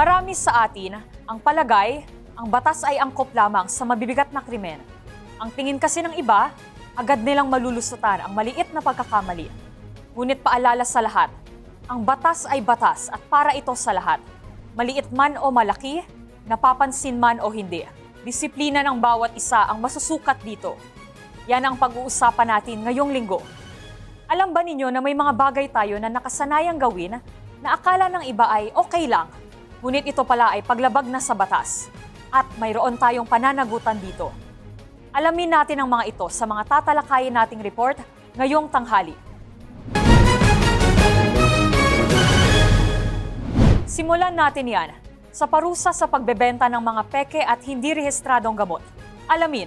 Marami sa atin ang palagay, ang batas ay angkop lamang sa mabibigat na krimen. Ang tingin kasi ng iba, agad nilang malulusutan ang maliit na pagkakamali. Ngunit paalala sa lahat, ang batas ay batas at para ito sa lahat. Maliit man o malaki, napapansin man o hindi. Disiplina ng bawat isa ang masusukat dito. Yan ang pag-uusapan natin ngayong linggo. Alam ba ninyo na may mga bagay tayo na nakasanayang gawin na akala ng iba ay okay lang, ngunit ito pala ay paglabag na sa batas. At mayroon tayong pananagutan dito. Alamin natin ang mga ito sa mga tatalakayin nating report ngayong tanghali. Simulan natin yan sa parusa sa pagbebenta ng mga peke at hindi rehistradong gamot. Alamin,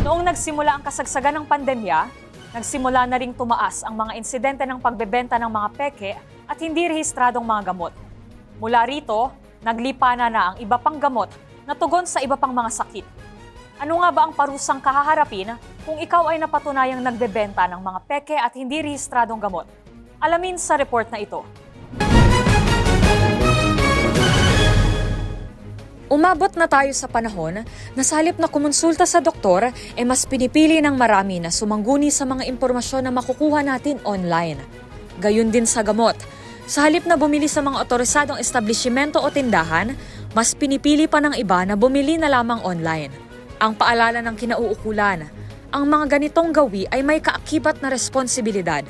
noong nagsimula ang kasagsagan ng pandemya, nagsimula na ring tumaas ang mga insidente ng pagbebenta ng mga peke at hindi rehistradong mga gamot. Mula rito, naglipana na ang iba pang gamot na tugon sa iba pang mga sakit. Ano nga ba ang parusang kahaharapin kung ikaw ay napatunayang nagbebenta ng mga peke at hindi rehistradong gamot? Alamin sa report na ito. Umabot na tayo sa panahon na sa halip na kumonsulta sa doktor, e mas pinipili ng marami na sumangguni sa mga impormasyon na makukuha natin online. Gayun din sa gamot. Sa halip na bumili sa mga otorisadong establishmento o tindahan, mas pinipili pa ng iba na bumili na lamang online. Ang paalala ng kinauukulan, ang mga ganitong gawi ay may kaakibat na responsibilidad.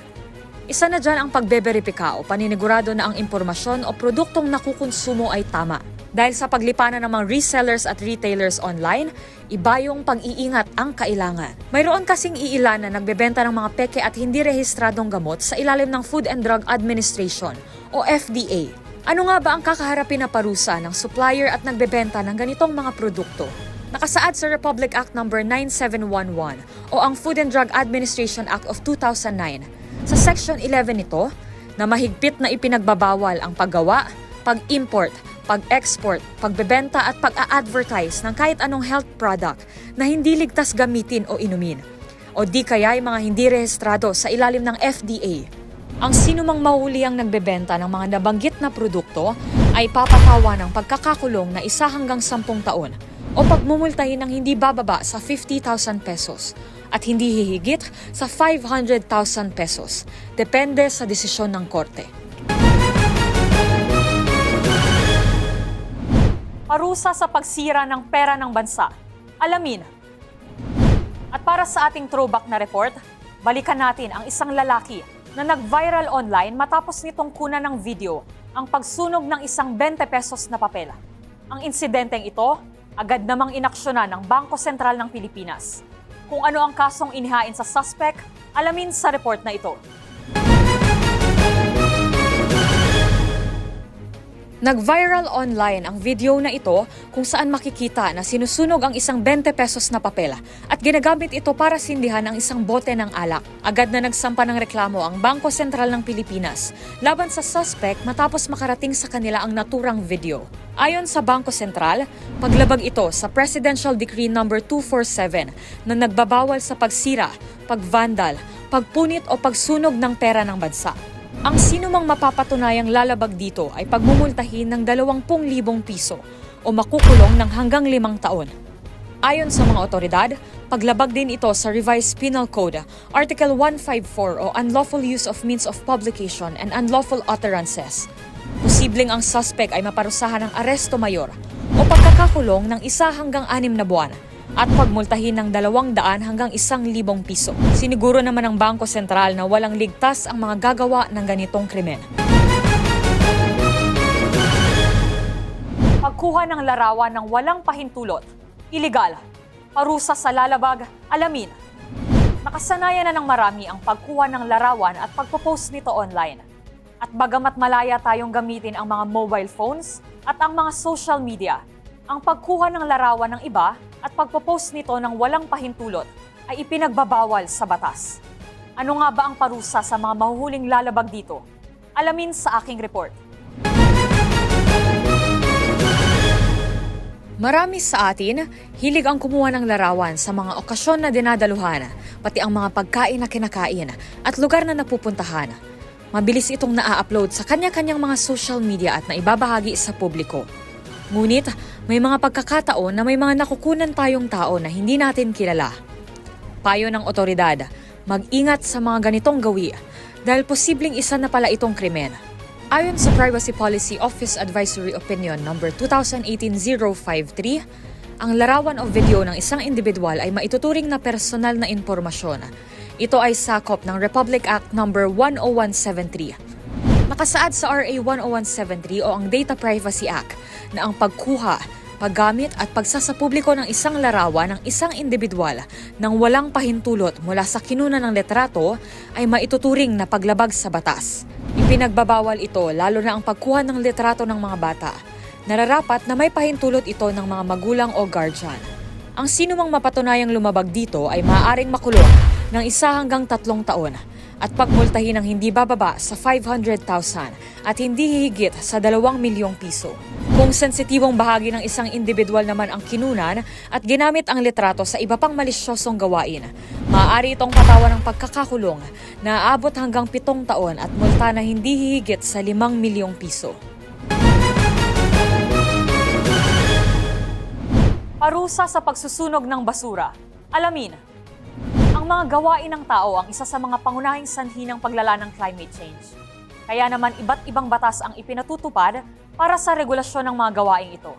Isa na dyan ang pagbeberipika o paninigurado na ang impormasyon o produktong nakukonsumo ay tama. Dahil sa paglipanan ng mga resellers at retailers online, iba yung pag-iingat ang kailangan. Mayroon kasing iilan na nagbebenta ng mga peke at hindi rehistradong gamot sa ilalim ng Food and Drug Administration o FDA. Ano nga ba ang kakaharapin na parusa ng supplier at nagbebenta ng ganitong mga produkto? Nakasaad sa Republic Act No. 9711 o ang Food and Drug Administration Act of 2009. Sa Section 11 nito, na mahigpit na ipinagbabawal ang paggawa, pag-import, pag-export, pagbebenta at pag-a-advertise ng kahit anong health product na hindi ligtas gamitin o inumin. O di kaya ay mga hindi rehistrado sa ilalim ng FDA. Ang sinumang mahuli ang nagbebenta ng mga nabanggit na produkto ay papatawa ng pagkakakulong na isa hanggang sampung taon o pagmumultahin ng hindi bababa sa 50,000 pesos at hindi hihigit sa 500,000 pesos. Depende sa desisyon ng korte. Parusa sa pagsira ng pera ng bansa. Alamin. At para sa ating throwback na report, balikan natin ang isang lalaki na nag-viral online matapos nitong kunan ng video ang pagsunog ng isang 20 pesos na papel. Ang insidenteng ito, agad namang inaksyonan ng Bangko Sentral ng Pilipinas. Kung ano ang kasong inihain sa suspect, alamin sa report na ito. Nag-viral online ang video na ito kung saan makikita na sinusunog ang isang 20 pesos na papel at ginagamit ito para sindihan ang isang bote ng alak. Agad na nagsampa ng reklamo ang Bangko Sentral ng Pilipinas laban sa suspect matapos makarating sa kanila ang naturang video. Ayon sa Bangko Sentral, paglabag ito sa Presidential Decree No. 247 na nagbabawal sa pagsira, pagvandal, pagpunit o pagsunog ng pera ng bansa. Ang sinumang mapapatunayang lalabag dito ay pagmumultahin ng 20,000 piso o makukulong ng hanggang limang taon. Ayon sa mga otoridad, paglabag din ito sa Revised Penal Code, Article 154 o Unlawful Use of Means of Publication and Unlawful Utterances. Posibleng ang suspect ay maparusahan ng aresto mayor o pagkakakulong ng isa hanggang anim na buwan at pagmultahin ng dalawang daan hanggang isang libong piso. Siniguro naman ng Bangko Sentral na walang ligtas ang mga gagawa ng ganitong krimen. Pagkuha ng larawan ng walang pahintulot, iligal, parusa sa lalabag, alamin. Nakasanayan na ng marami ang pagkuha ng larawan at pagpo-post nito online. At bagamat malaya tayong gamitin ang mga mobile phones at ang mga social media, ang pagkuha ng larawan ng iba at pagpopost nito ng walang pahintulot ay ipinagbabawal sa batas. Ano nga ba ang parusa sa mga mahuhuling lalabag dito? Alamin sa aking report. Marami sa atin, hilig ang kumuha ng larawan sa mga okasyon na dinadaluhan, pati ang mga pagkain na kinakain at lugar na napupuntahan. Mabilis itong naa-upload sa kanya-kanyang mga social media at naibabahagi sa publiko. Ngunit, may mga pagkakataon na may mga nakukunan tayong tao na hindi natin kilala. Payo ng otoridad, mag-ingat sa mga ganitong gawi dahil posibleng isa na pala itong krimen. Ayon sa Privacy Policy Office Advisory Opinion No. 2018-053, ang larawan o video ng isang individual ay maituturing na personal na impormasyon. Ito ay sakop ng Republic Act No. 10173. Nakasaad sa RA 10173 o ang Data Privacy Act na ang pagkuha, paggamit at pagsasapubliko ng isang larawan ng isang individual nang walang pahintulot mula sa kinuna ng letrato ay maituturing na paglabag sa batas. Ipinagbabawal ito lalo na ang pagkuha ng litrato ng mga bata. Nararapat na may pahintulot ito ng mga magulang o guardian. Ang sinumang mapatunayang lumabag dito ay maaaring makulong ng isa hanggang tatlong taon at pagmultahin ng hindi bababa sa 500,000 at hindi hihigit sa 2 milyong piso. Kung sensitibong bahagi ng isang individual naman ang kinunan at ginamit ang litrato sa iba pang malisyosong gawain, maaari itong patawan ng pagkakakulong na aabot hanggang pitong taon at multa na hindi hihigit sa 5 milyong piso. Parusa sa pagsusunog ng basura. Alamin, ang mga gawain ng tao ang isa sa mga pangunahing sanhi ng paglala ng climate change. Kaya naman iba't ibang batas ang ipinatutupad para sa regulasyon ng mga gawain ito.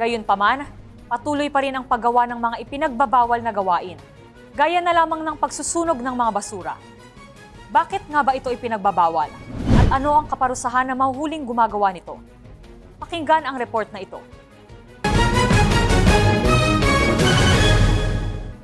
Gayunpaman, patuloy pa rin ang paggawa ng mga ipinagbabawal na gawain, gaya na lamang ng pagsusunog ng mga basura. Bakit nga ba ito ipinagbabawal? At ano ang kaparusahan na mahuhuling gumagawa nito? Pakinggan ang report na ito.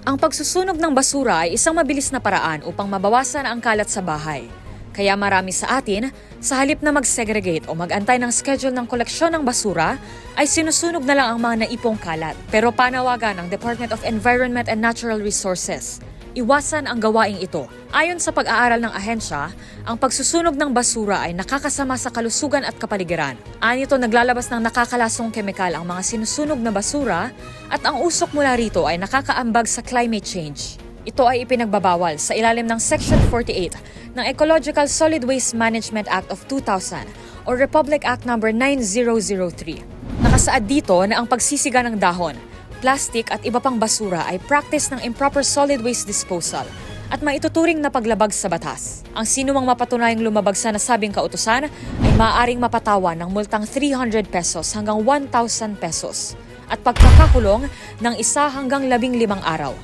Ang pagsusunog ng basura ay isang mabilis na paraan upang mabawasan ang kalat sa bahay. Kaya marami sa atin, sa halip na mag-segregate o mag-antay ng schedule ng koleksyon ng basura, ay sinusunog na lang ang mga naipong kalat. Pero panawagan ng Department of Environment and Natural Resources, iwasan ang gawaing ito. Ayon sa pag-aaral ng ahensya, ang pagsusunog ng basura ay nakakasama sa kalusugan at kapaligiran. Anito naglalabas ng nakakalasong kemikal ang mga sinusunog na basura at ang usok mula rito ay nakakaambag sa climate change. Ito ay ipinagbabawal sa ilalim ng Section 48 ng Ecological Solid Waste Management Act of 2000 o Republic Act No. 9003. Nakasaad dito na ang pagsisiga ng dahon, plastic at iba pang basura ay practice ng improper solid waste disposal at maituturing na paglabag sa batas. Ang sinumang mapatunayang lumabag sa nasabing kautusan ay maaaring mapatawan ng multang 300 pesos hanggang 1,000 pesos at pagkakakulong ng isa hanggang labing limang araw.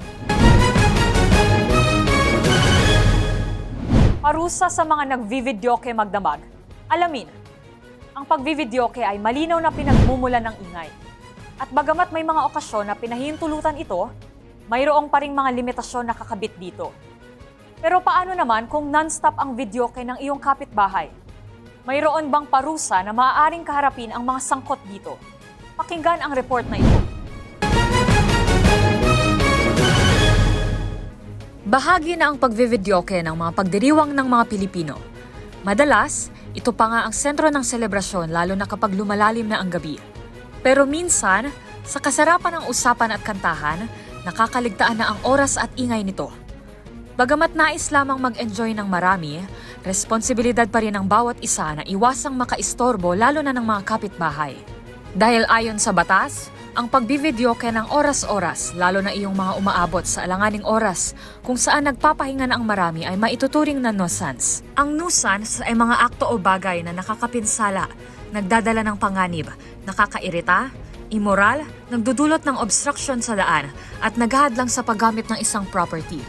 Parusa sa mga nagvividyoke magdamag. Alamin, ang pagvividyoke ay malinaw na pinagmumulan ng ingay. At bagamat may mga okasyon na pinahintulutan ito, mayroong pa ring mga limitasyon na kakabit dito. Pero paano naman kung non-stop ang videoke ng iyong kapitbahay? Mayroon bang parusa na maaaring kaharapin ang mga sangkot dito? Pakinggan ang report na ito. Bahagi na ang pagvividyoke ng mga pagdiriwang ng mga Pilipino. Madalas, ito pa nga ang sentro ng selebrasyon lalo na kapag lumalalim na ang gabi. Pero minsan, sa kasarapan ng usapan at kantahan, nakakaligtaan na ang oras at ingay nito. Bagamat nais lamang mag-enjoy ng marami, responsibilidad pa rin ng bawat isa na iwasang makaistorbo lalo na ng mga kapitbahay. Dahil ayon sa batas, ang pagbividyoke ng oras-oras, lalo na iyong mga umaabot sa alanganing oras kung saan nagpapahinga na ang marami ay maituturing na nuisance. Ang nuisance ay mga akto o bagay na nakakapinsala, nagdadala ng panganib, nakakairita, immoral, nagdudulot ng obstruction sa daan at naghahadlang sa paggamit ng isang property.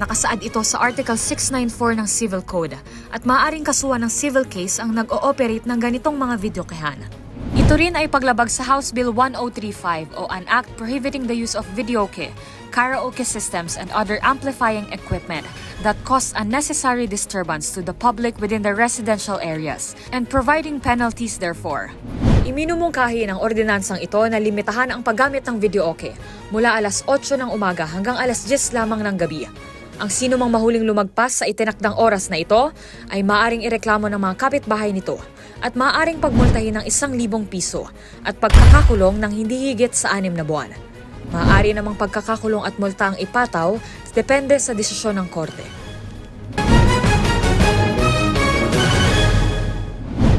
Nakasaad ito sa Article 694 ng Civil Code at maaaring kasuhan ng civil case ang nag-ooperate ng ganitong mga videokehan. Ito rin ay paglabag sa House Bill 1035 o an act prohibiting the use of videoke, karaoke systems, and other amplifying equipment that cause unnecessary disturbance to the public within the residential areas and providing penalties therefore. Iminumungkahi ng ordinansang ito na limitahan ang paggamit ng videoke mula alas 8 ng umaga hanggang alas 10 lamang ng gabi. Ang sino mang mahuling lumagpas sa itinakdang oras na ito ay maaring ireklamo ng mga kapitbahay nito at maaring pagmultahin ng isang libong piso at pagkakakulong ng hindi higit sa anim na buwan. Maaari namang pagkakakulong at multa ang ipataw depende sa desisyon ng korte.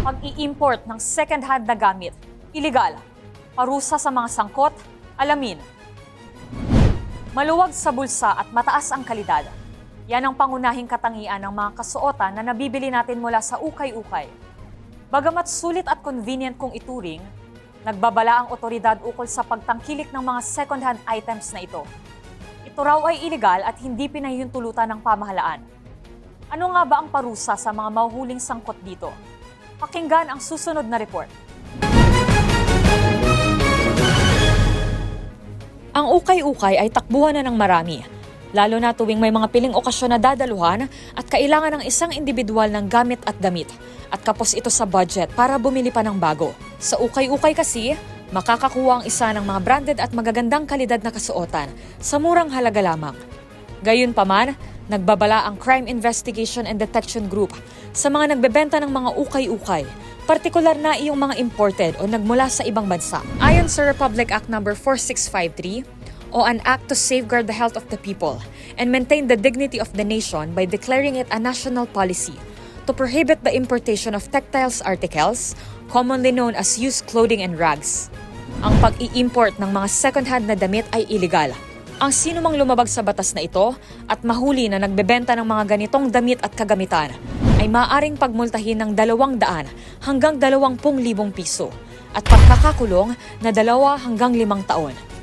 Pag-i-import ng second-hand na gamit, iligal. Parusa sa mga sangkot, alamin. Maluwag sa bulsa at mataas ang kalidad. Yan ang pangunahing katangian ng mga kasuotan na nabibili natin mula sa ukay-ukay. Bagamat sulit at convenient kung ituring, nagbabala ang otoridad ukol sa pagtangkilik ng mga second-hand items na ito. Ito raw ay iligal at hindi pinahihintulutan ng pamahalaan. Ano nga ba ang parusa sa mga mahuhuling sangkot dito? Pakinggan ang susunod na report. Ang ukay-ukay ay takbuhan na ng marami, lalo na tuwing may mga piling okasyon na dadaluhan at kailangan ng isang individual ng gamit at damit at kapos ito sa budget para bumili pa ng bago. Sa ukay-ukay kasi, makakakuha ang isa ng mga branded at magagandang kalidad na kasuotan sa murang halaga lamang. Gayunpaman, nagbabala ang Crime Investigation and Detection Group sa mga nagbebenta ng mga ukay-ukay, partikular na iyong mga imported o nagmula sa ibang bansa. Ayon sa Republic Act No. 4653, o an act to safeguard the health of the people and maintain the dignity of the nation by declaring it a national policy to prohibit the importation of textiles articles, commonly known as used clothing and rags. Ang pag-i-import ng mga second-hand na damit ay illegal. Ang sino mang lumabag sa batas na ito at mahuli na nagbebenta ng mga ganitong damit at kagamitan ay maaaring pagmultahin ng 200 hanggang 20,000 piso at pagkakakulong na 2 hanggang 5 taon.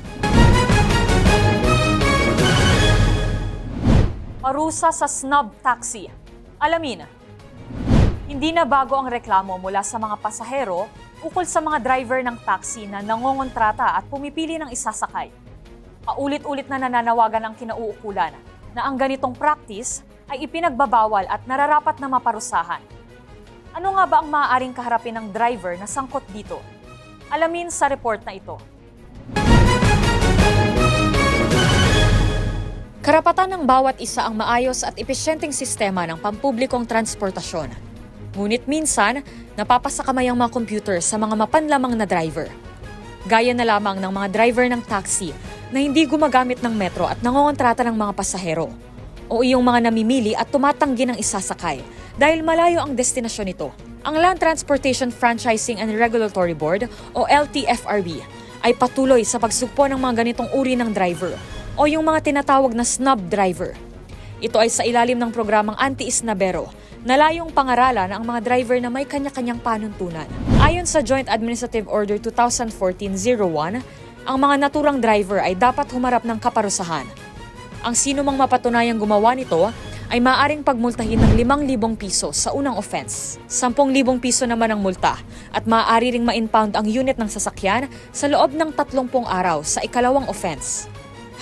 Parusa sa snub taxi. Alamin, hindi na bago ang reklamo mula sa mga pasahero ukol sa mga driver ng taxi na nangongontrata at pumipili ng isasakay. Paulit-ulit na nananawagan ang kinauukulan na ang ganitong practice ay ipinagbabawal at nararapat na maparusahan. Ano nga ba ang maaaring kaharapin ng driver na sangkot dito? Alamin sa report na ito. Karapatan ng bawat isa ang maayos at epesyenteng sistema ng pampublikong transportasyon. Ngunit minsan, napapasakamay ang mga computer sa mga mapanlamang na driver. Gaya na lamang ng mga driver ng taxi na hindi gumagamit ng metro at nangongontrata ng mga pasahero. O iyong mga namimili at tumatanggi ng isasakay dahil malayo ang destinasyon nito. Ang Land Transportation Franchising and Regulatory Board o LTFRB ay patuloy sa pagsugpo ng mga ganitong uri ng driver o yung mga tinatawag na snub driver. Ito ay sa ilalim ng programang Anti-Isnabero na layong pangaralan ang mga driver na may kanya-kanyang panuntunan. Ayon sa Joint Administrative Order 2014-01, ang mga naturang driver ay dapat humarap ng kaparusahan. Ang sino mang mapatunayang gumawa nito ay maaring pagmultahin ng 5,000 piso sa unang offense, 10,000 piso naman ang multa at maaari ring ma-impound ang unit ng sasakyan sa loob ng 30 araw sa ikalawang offense.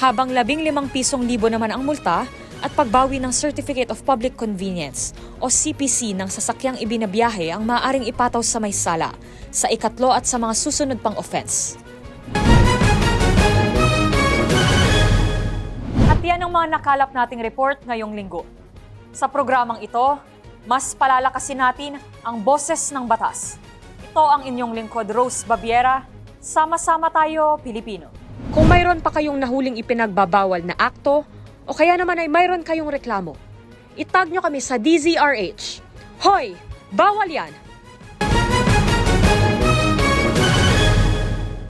Habang 15 pisong libo naman ang multa at pagbawi ng Certificate of Public Convenience o CPC ng sasakyang ibinabiyahe ang maaaring ipataw sa may sala sa ikatlo at sa mga susunod pang offense. At yan ang mga nakalap nating report ngayong linggo. Sa programang ito, mas palalakasin natin ang boses ng batas. Ito ang inyong lingkod Rose Babiera. Sama-sama tayo, Pilipino. Kung mayroon pa kayong nahuling ipinagbabawal na akto, o kaya naman ay mayroon kayong reklamo, itag nyo kami sa DZRH. Hoy! Bawal yan!